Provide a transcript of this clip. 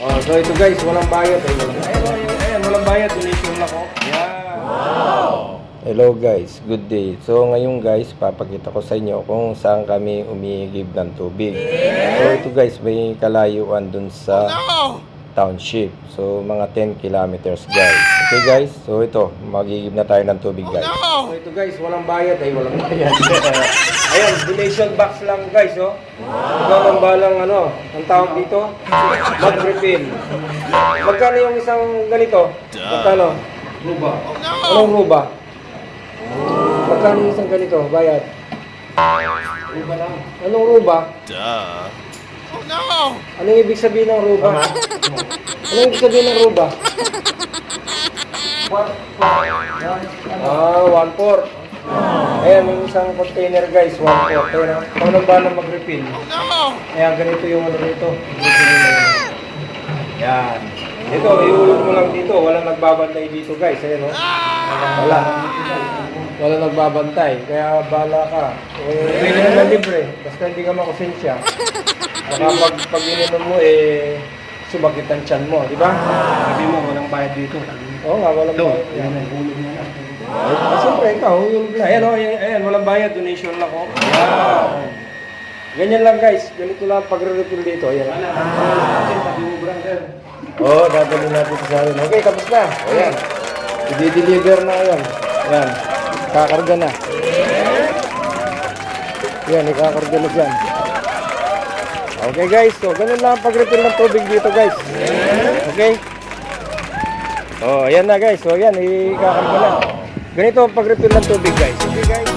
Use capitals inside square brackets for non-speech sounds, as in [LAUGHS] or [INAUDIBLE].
Oh, so ito guys, walang bayad. Ay, walang, ayun, ayun, ayun, walang bayad. Donation lang ako. Yan. Hello guys, good day. So ngayon guys, papakita ko sa inyo kung saan kami umiigib ng tubig. So ito guys, may kalayuan dun sa township. So mga 10 kilometers guys. Okay guys, so ito, magigib na tayo ng tubig guys. So ito guys, walang bayad. Ay, walang bayad. [LAUGHS] Ayan, donation box lang guys, oh. Ikaw ang balang ano, ang tawag dito, mag-refill. Magkano yung isang ganito? Magkano? Ruba. Anong ruba? Magkano yung isang ganito? Bayad? Ruba lang. Anong ruba? Duh. Anong ibig sabihin ng ruba? [LAUGHS] Anong ibig sabihin ng ruba? Ah, one fourth. Ayan, yung isang container guys, one fourth. Ayan, ikaw na ba na mag-refill? Ayan, ganito yung ano dito. Yan. Ito, iulog mo lang dito. Walang nagbabantay dito guys. Ayan, oh. Wala. Wala nagbabantay. Kaya bala ka. Eh, naman libre. Basta hindi ka makonsensya. Baka pag, pag ininom mo, eh, sumakit ang tiyan mo. Di ba? Sabi mo, walang bayad dito. Oo nga, walang Ito, bayad. yan ang hulog na lang. Ah, siyempre, ikaw, yung. Ayan, oh, ayan, ayan, walang bayad, donation lang ko. Ayan. Ganyan lang guys, ganito lang pagre-refill dito. Ayan. Sabi mo, brother. Oo, oh, dadalhin natin sa akin. Okay, tapos na. Ayan. I-deliver na yan. Ayan. Kakarga na. Ayan, ikakarga na dyan. Okay guys, so ganun lang ang pag-refill ng tubig dito guys. Okay? Oh, ayan na guys. So ayan, ikakarga na. Ganito ang pag-refill ng tubig guys. Okay guys?